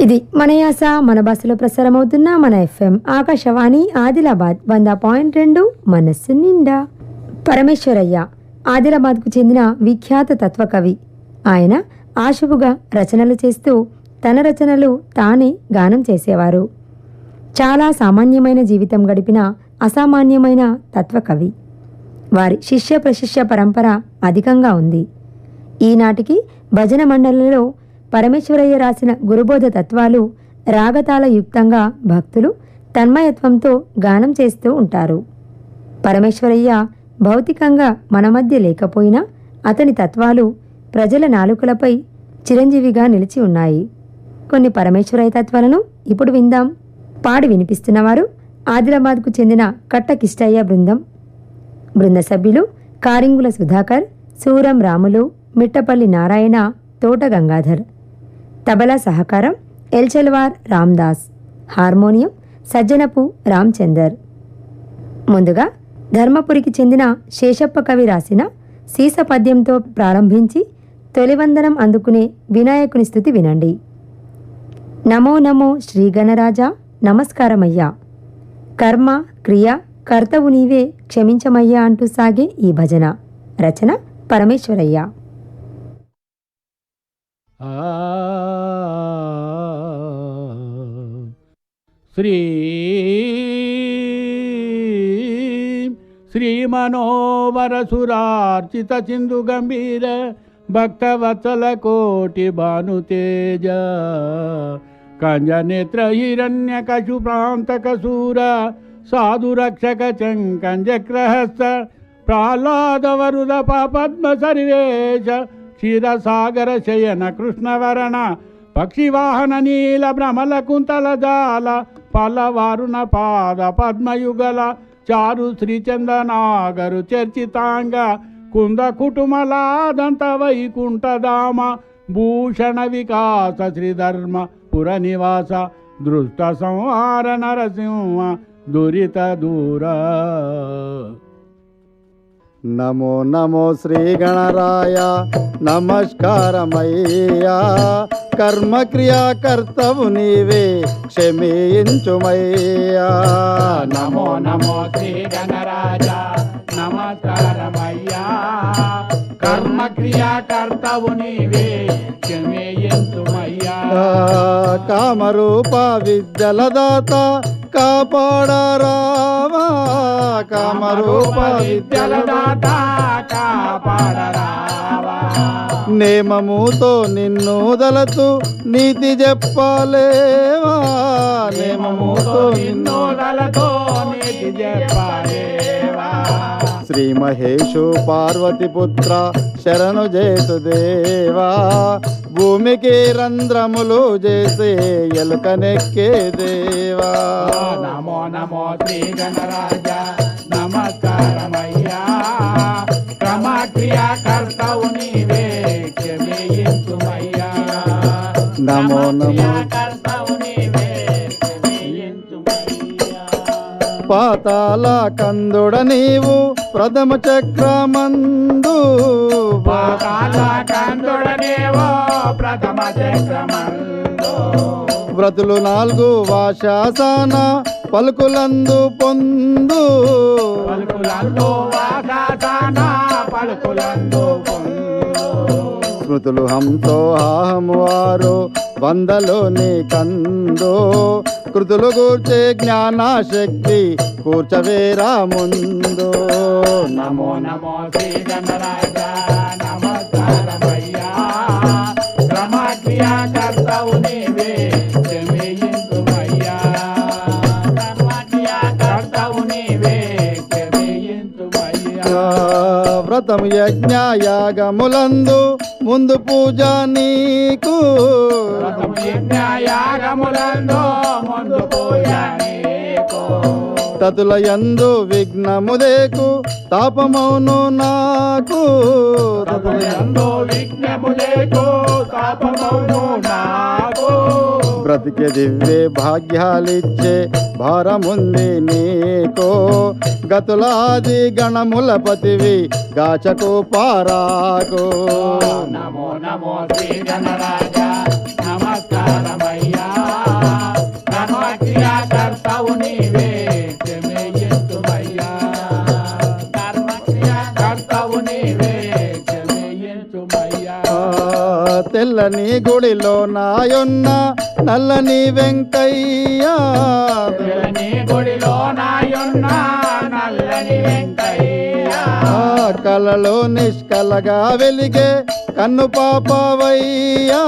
ఇది మన యాస మన బస్సులో ప్రసారం అవుతున్న మన ఎఫ్ఎం ఆకాశవాణి ఆదిలాబాద్ వంద పాయింట్ రెండు మనస్సు నిండా. పరమేశ్వరయ్య ఆదిలాబాద్కు చెందిన విఖ్యాత తత్వకవి. ఆయన ఆశువుగా రచనలు చేస్తూ తన రచనలు తానే గానం చేసేవారు. చాలా సామాన్యమైన జీవితం గడిపిన అసామాన్యమైన తత్వకవి. వారి శిష్య ప్రశిష్య పరంపర అధికంగా ఉంది. ఈనాటికి భజన మండలిలో పరమేశ్వరయ్య రాసిన గురుబోధ తత్వాలు రాగతాల యుక్తంగా భక్తులు తన్మయత్వంతో గానం చేస్తూ ఉంటారు. పరమేశ్వరయ్య భౌతికంగా మన మధ్య లేకపోయినా అతని తత్వాలు ప్రజల నాలుకలపై చిరంజీవిగా నిలిచి ఉన్నాయి. కొన్ని పరమేశ్వరయ్య తత్వాలను ఇప్పుడు విందాం. పాడి వినిపిస్తున్నవారు ఆదిలాబాద్కు చెందిన కట్టకిష్టయ్య బృందం. బృంద సభ్యులు కారింగుల సుధాకర్ సూరం రాములు మిట్టపల్లి నారాయణ తోట గంగాధర్. తబలా సహకారం ఎల్చెల్వార్ రామ్దాస్. హార్మోనియం సజ్జనపు రామ్చందర్. ముందుగా ధర్మపురికి చెందిన శేషప్ప కవి రాసిన సీస పద్యంతో ప్రారంభించి తొలివందనం అందుకునే వినాయకుని స్థుతి వినండి. నమో నమో శ్రీ గణరాజా నమస్కారమయ్యా. కర్మ క్రియ కర్తవు నీవే క్షమించమయ్యా అంటూ సాగే ఈ భజన. రచన పరమేశ్వరయ్య. ఆ శ్రీ శ్రీమనోవరసురార్చిత చిందు గంభీర భక్తవత్సల కోటి భానుతేజ కంజనేత్ర హిరణ్య కశు ప్రాంతక సూర సాధురక్షక రక్షక చంకంజక్రహస్త ప్రహ్లాద వరుద పద్మ సర్వేశ క్షీరసాగర శయన కృష్ణవరణ పక్షివాహన నీల భ్రమల కుంతల జాల పల్లవారుణ పాద పద్మయుగల చారు శ్రీచందనాగరు చర్చితాంగ కుంద కుటుమలాదంత వైకుంఠధామ భూషణ వికాస శ్రీధర్మ పుర నివాస దృష్ట సంహార నరసింహ దురిత దూర. నమో నమో శ్రీ గణరాయ. నమస్కారమయ్యా. కర్మక్రియా కర్తవు నీవే క్షమించుమయ్యా. నమో నమో శ్రీ గణరాజ. నమస్కారమయ్యా. కర్మ క్రియా కర్తవు నీవే క్షమేయంతుమయ్యా కామరూప విద్యలదాత కాపాడరావా. కామరూప విద్యలదాత విద్యలదాత కాపాడరావా నేమముతో నిన్ను దలతు నీతి చెప్పలేవా? నేమముతో నిన్ను దలతో నీతి చెప్పలేవా శ్రీ మహేషు పార్వతి పుత్ర శరణు జేతు దేవా భూమికి రంధ్రములు చేసే ఎలుకనెక్కే దేవా. నమో నమో శ్రీ గణరాజ నమస్కారమయ్యా. నీవే క్షమేయించుమయ్యా నమో నమో క్రమక్రియా కర్తవు నీవే పాతాల కందుడ నీవు ప్రథమ చక్రమందు. ప్రథమ వ్రతులు నాలుగు వాశాసన పలుకులందు పొందు. పలుకులందు పొందు. స్మృతులు హంతో హాహము వారు వందలోని కందో కృతులు కూర్చే జ్ఞానాశక్తి కూర్చవేరా ముందు నమో నమో శ్రీ నమస్కారమయ్యా. నీవే వ్రతం యజ్ఞ యాగములందు ముందు పూజ నీకు. వ్రతము యజ్ఞయాగములందు ముందు పూజ నీకు. తతుల యందు విఘ్నముదేకు తాపమౌను నాకు. బ్రతికే దివ్వే భాగ్యాలిచ్చే భారముంది నీకో. గతులాది గణముల పతివి గాచకు పారాకు నమో నమో శ్రీ గణరాజా. గుడిలో నాయొన్న నల్లని వెంకయ్య. గుడిలో నాయున్న నల్లని వెంకయ్య. ఆ కలలో నిష్కలగా వెలిగే కన్ను పాపవయ్యా.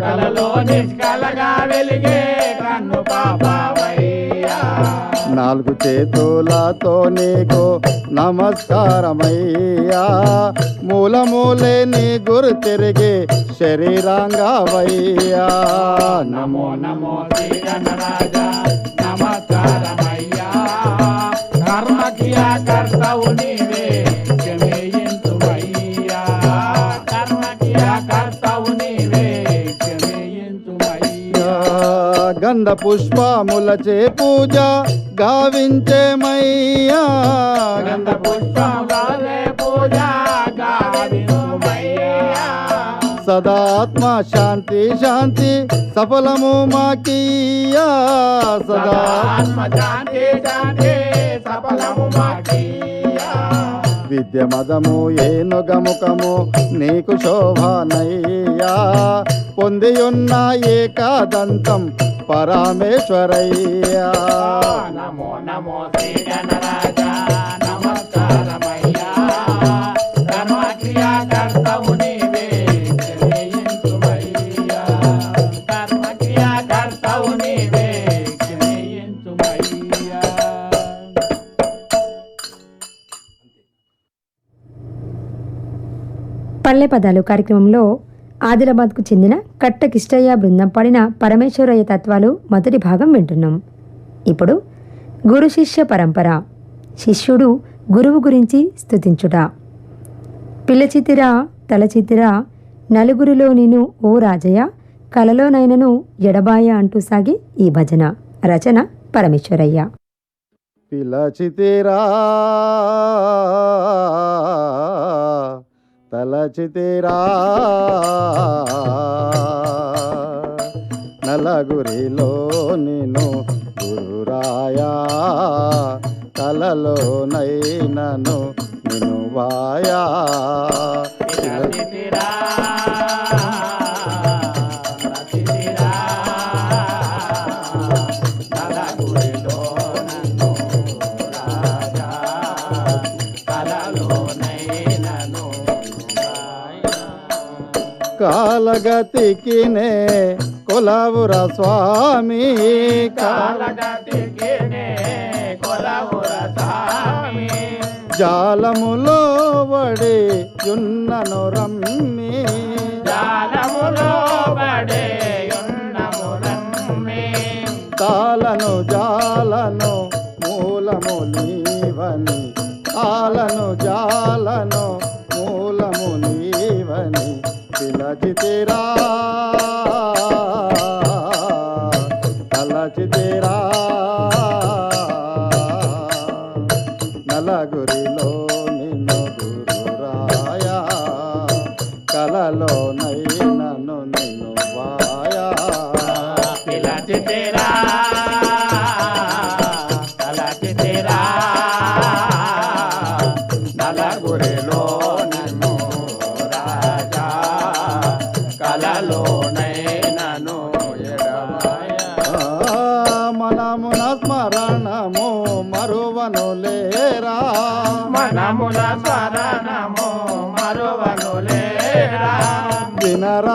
కలలో నిష్కలగా వెలిగే కన్ను పాపవయ్యా. నాలుగు చేతులతో నీకు నమస్కారమయ్యా. మూలమూలే నీ గురు తిరిగి శరీరాంగవయ్యా నమో నమో శ్రీ గణరాజా గంధ పుష్పములచే పూజ గావించేమయ్యా గంధ పుష్పములే పూజ సదాత్మ శాంతి శాంతి సఫలము మాకీయా. సదా ఆత్మ శాంతి శాంతి సఫలము మాకీయా. విద్య మదము ఏనుగముఖము నీకు శోభనయ్యా పొందియున్న ఏకాదంతం పరమేశ్వరయ్యా. నమో నమో శ్రీ గణరాజా. పల్లె పదాలు. కార్యక్రమంలో ఆదిలాబాద్కు చెందిన కట్ట కిష్టయ్య బృందం పాడిన పరమేశ్వరయ్య తత్వాలు మొదటి భాగం వింటున్నాం. ఇప్పుడు గురు శిష్య పరంపర. శిష్యుడు గురువు గురించి స్తుతించుట. పిల్లచితిరా తలచితిరా నలుగురిలో నేను ఓ రాజయ్య కలలోనైనను ఎడబాయ అంటూ సాగి ఈ భజన. రచన పరమేశ్వరయ్య. పిలచితిరా తలచితేరా. నలగురిలో నిన్ను గురురాయా కలలో నైనను నిన్ను కాలగతికి నే కొలవుర స్వామి కొలవుర స్వామి. జాలములో వడి యున్నను రమ్మి. జాలములో ఉన్నములమ్మి తాలను జాలను మూలము నీవని. తాలను జాలను పిలచితిరా తలచితిరా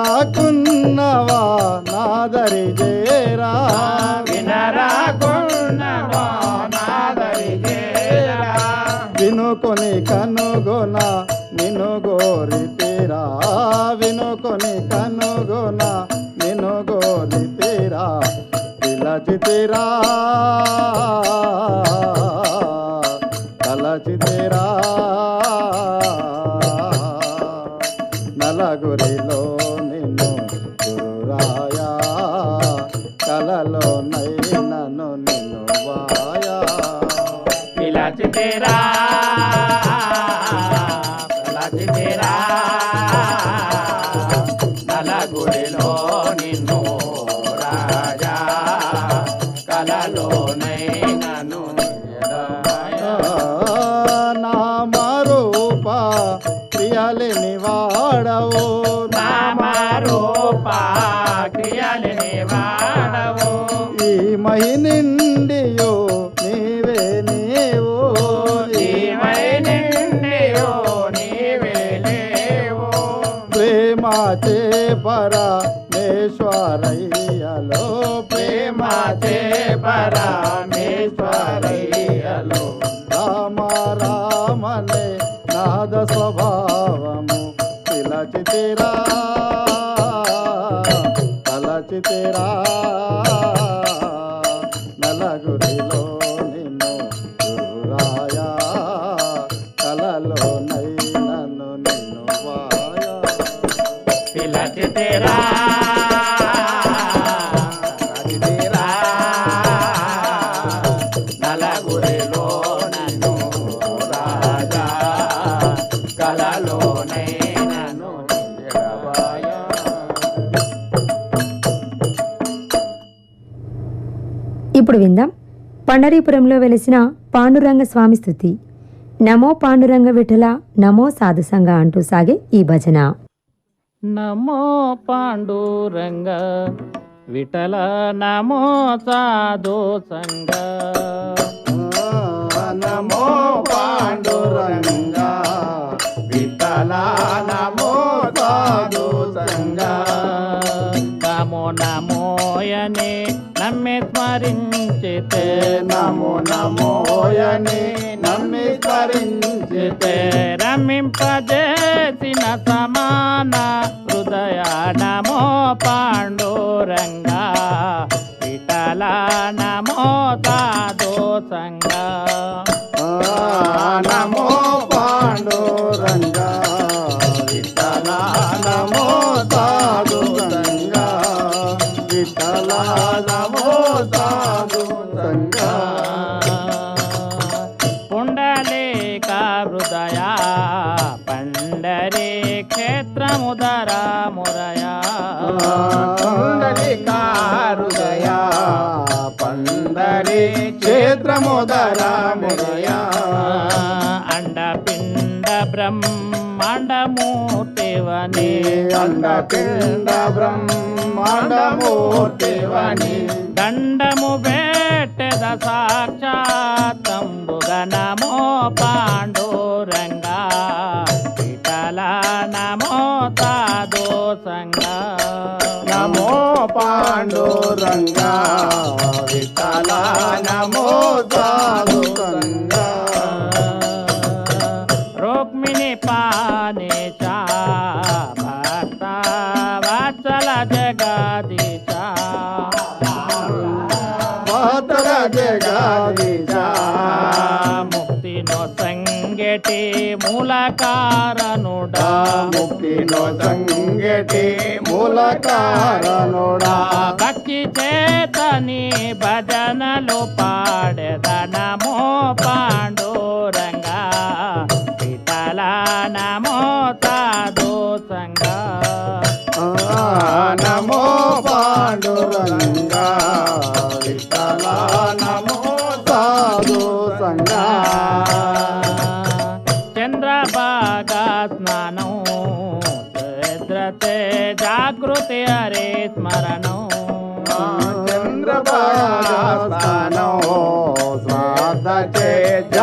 వినరాకున్నవా నాదరి చేరా వినరాకున్నవో నాదరి చేరా వినుకొని కనుగొన నిన్ను గోరి తీరా. వినుకొని కనుగొన నిన్ను గోరి తీరా. పిలచితిరా తలచితిరా ले పరమేశ్వరయ్యలో రామ రామనే నాద స్వభావము. తిలచితిరా తలచితిరా ఇప్పుడు విందాం. పండరీపురంలో వెలిసిన పాండురంగ స్వామి స్థుతి. నమో పాండురంగ విఠల నమో సాధుసంగ అంటూ సాగే ఈ భజన. నమో పాండురంగ విఠల నమో సాధు సంగ నమో పాండురంగా విఠల నమో సాధు సంగా నమో నమోయని నమ్మి స్మరించితే నమో నమోయని నమ్మి స్మరించితే రమింపజేసిన సమాన హృదయ నమో బ్రహ్మాండమూర్తివని అండపిండ బ్రహ్మాండమూర్తివని. దండము పెట్టెద సాక్షాత్తంబుగ నమో పాండురంగా. విఠల నమో సాధు సంగ నమో పాండురంగా. మూలకారణుడా. ముక్తిలో సంగటి మూల కారణుడా భక్తి చేతని భజనలు పాడెద నమో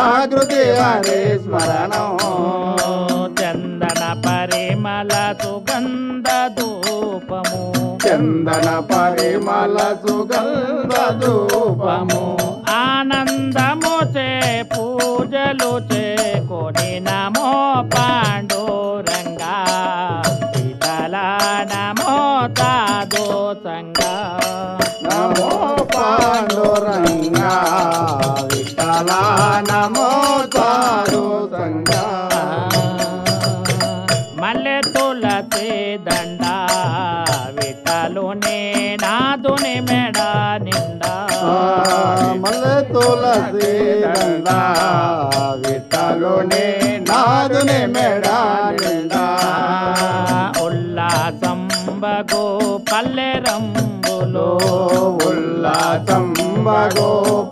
జాగృతి హరే స్మరణం. చందన పరిమళ సుగంధ ధూపము. చందన పరిమళ సుగంధ ధూపము. ఆనందము చే పూజలు చేకొని నమో తులసి దండ విఠలునే నాదుని మెడ నిండా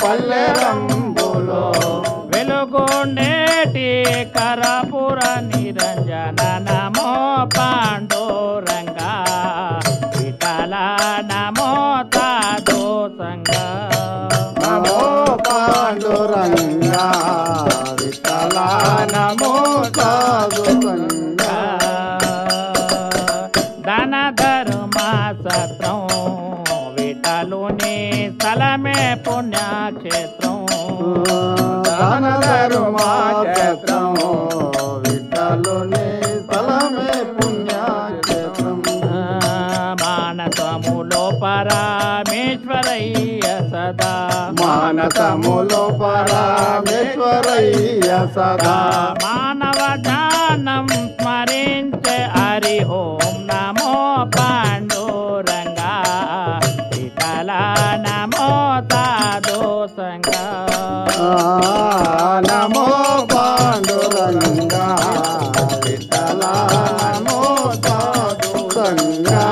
పల్లెరంబులో వెలుగొండేటి కరపుర నిరంజన నమో పాండురంగా విఠల విఠల నమో సాధు సంగా ధన ధర్మ సత్రం విటలుని స్థలమే పుణ్యక్షేత్రం. దాన ధర్మాక్షేత్రం విఠలుని స్థలమే పుణ్యక్షేత్రం. మానసములో పరమేశ్వరయ్య సదా. మానసములో పరమేశ్వరయ్య సదా. మానవ జానం స్మరించే హరి ఓం నమో పాండురంగా. విఠల నమో సాధు సంగా ఆ, నమో పాండురంగా. విఠల నమో సాధు సంగా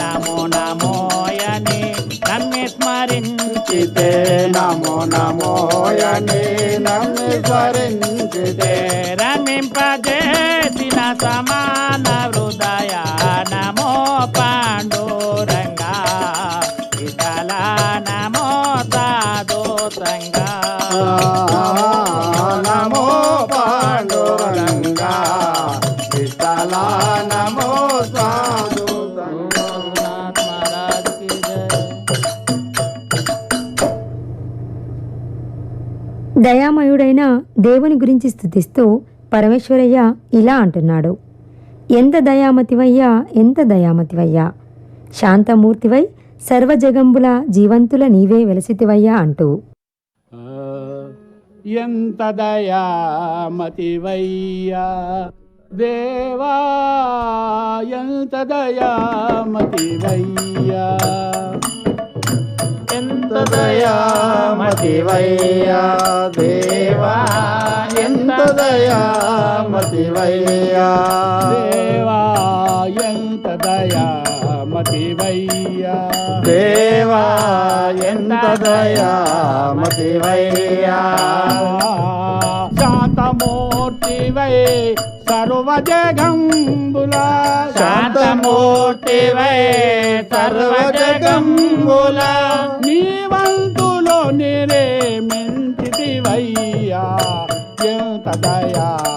నమో నమోయని నన్ను స్మరించితే దయామయుడైన దేవుని గురించి స్థుతిస్తూ పరమేశ్వరయ్య ఇలా అంటున్నాడు. ఎంత దయామతివయ్యా ఎంత దయామతివయ్యా? శాంతమూర్తివై సర్వజగంబుల జీవంతుల నీవే వెలసితివయ్యా అంటూ. ఎంత దయామతివయ్యా? దేవా ఎంత దయామతివయ్యా? ఎంత దయామతివయ్యా దేవా? ఎంత దయామతివయ్యా దేవా ఎంత దయామతివయ్యా దేవా ఎంత దయామతివయ్యా శాంతమూర్తివై సర్వజగంబుల. శాంతమూర్తివై సర్వజగంబుల. నీవంతులో నిరేమించితివయ్యా ఎంత దయామతివయ్యా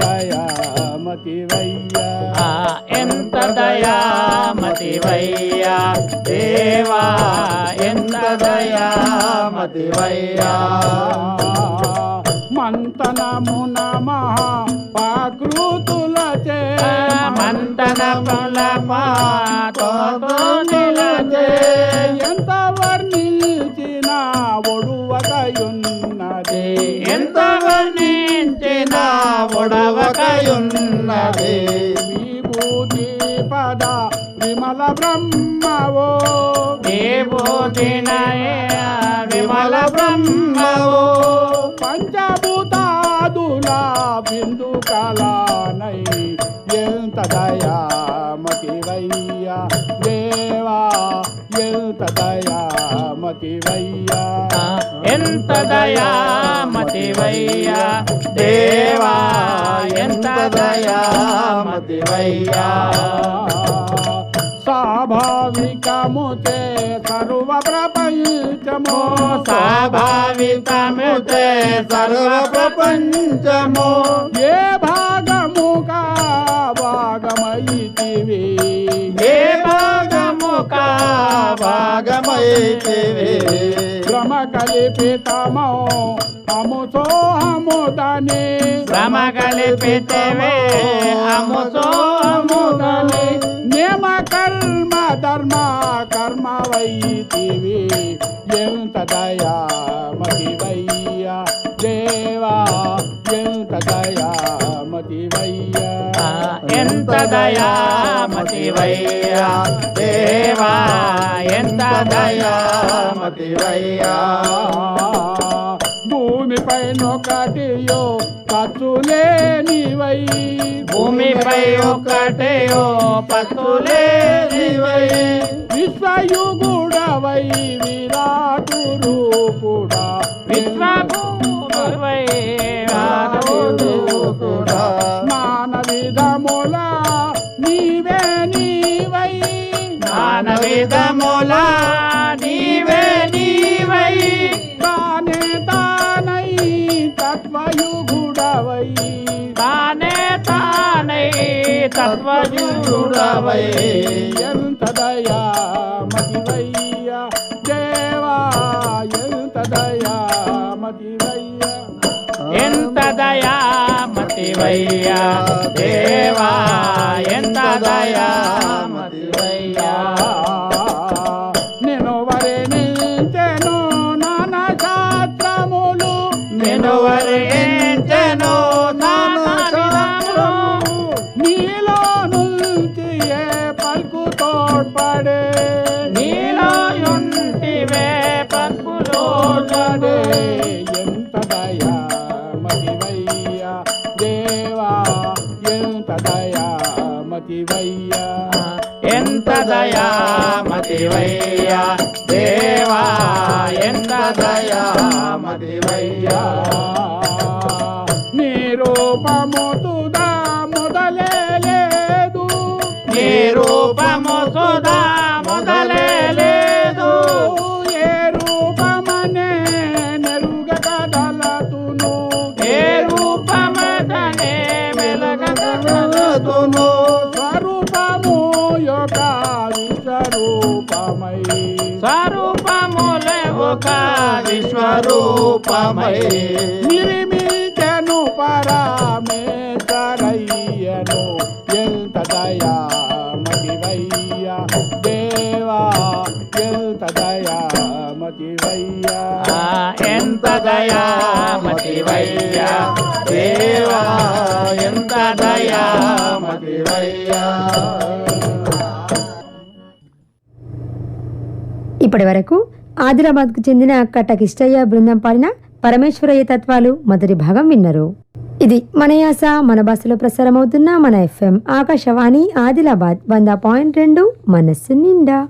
దయామతివయ్యా ఎంత దయామతివయ్యా దేవా ఎంత దయామతివయ్యా మంతనమున మహా పాకృతులచే మంతన నిలచే ఎంత వర్ణించిన ఒడువకయున్నది ఎంత వర్ణించిన బ్రహ్మవో దేవోదిన విమల బ్రహ్మవో పంచభూతాదుల బిందు కళానై ఎంత దయామతివయ్యా దేవా ఎంత దయామతివయ్యా ఎంత దయామతివయ్యా దేవా ఎంత దయామతివయ్యా స్వాభావికముతే సర్వ ప్రపంచము స్వాభావికముతే సర్వ ప్రపంచము ఏ భాగముగా భాగమైతివి? ఏ భాగముకా భాగమైతివి? భ్రమ కల్పితమో అము సోహముదని. శ్రమ కలిపితేవే అముసో అముదని నియమ కర్మ ధర్మ కర్మ వైతివి. ఎంత దయామతివయ్యా దేవా ఎంత దయామతివయ్యా ఎంత దయామతివయ్యా దేవా ఎంత దయామతివయ్యా భూమిపై నొకటియో ఖర్చులేనివై భూమిపై ఒక్కటేయో పత్తులేనివై విశ్వయుగుడవై విరాటు రూపుడా విశ్వభూమిపై కూడా. నాన విధముల నీవే నీవై. నాన విధముల నీవే నీవై. తానే తానై తత్వయుగుడవై. తానే తానై తత్వజుడవై ఎంత దయా మతివయ్యా దేవా ఎంత దయా ఎంత దయా దేవా ఎంత దయా మతివయ్యా నీ రూపముతుదా మొదలే లేదు. నీ రూపము సుధా మొదలే ఒక విశ్వరూపమై నిర్మించను పరమేశ్వరయ్యను. ఎంత దయా మతివయ్య దేవా ఎంత దయా మతివయ్య ఆ, ఎంత దయా మతివయ్యా దేవా ఎంత దయా మతివయ్యా ఇప్పటి వరకు ఆదిలాబాద్కు చెందిన కట్టకిష్టయ్య బృందం పాడిన పరమేశ్వరయ్య తత్వాలు మొదటి భాగం విన్నారు. ఇది మన యాస మన భాషలో ప్రసారమవుతున్న మన ఎఫ్ఎం. ఆకాశవాణి ఆదిలాబాద్ వంద పాయింట్ రెండు మనస్సు నిండా.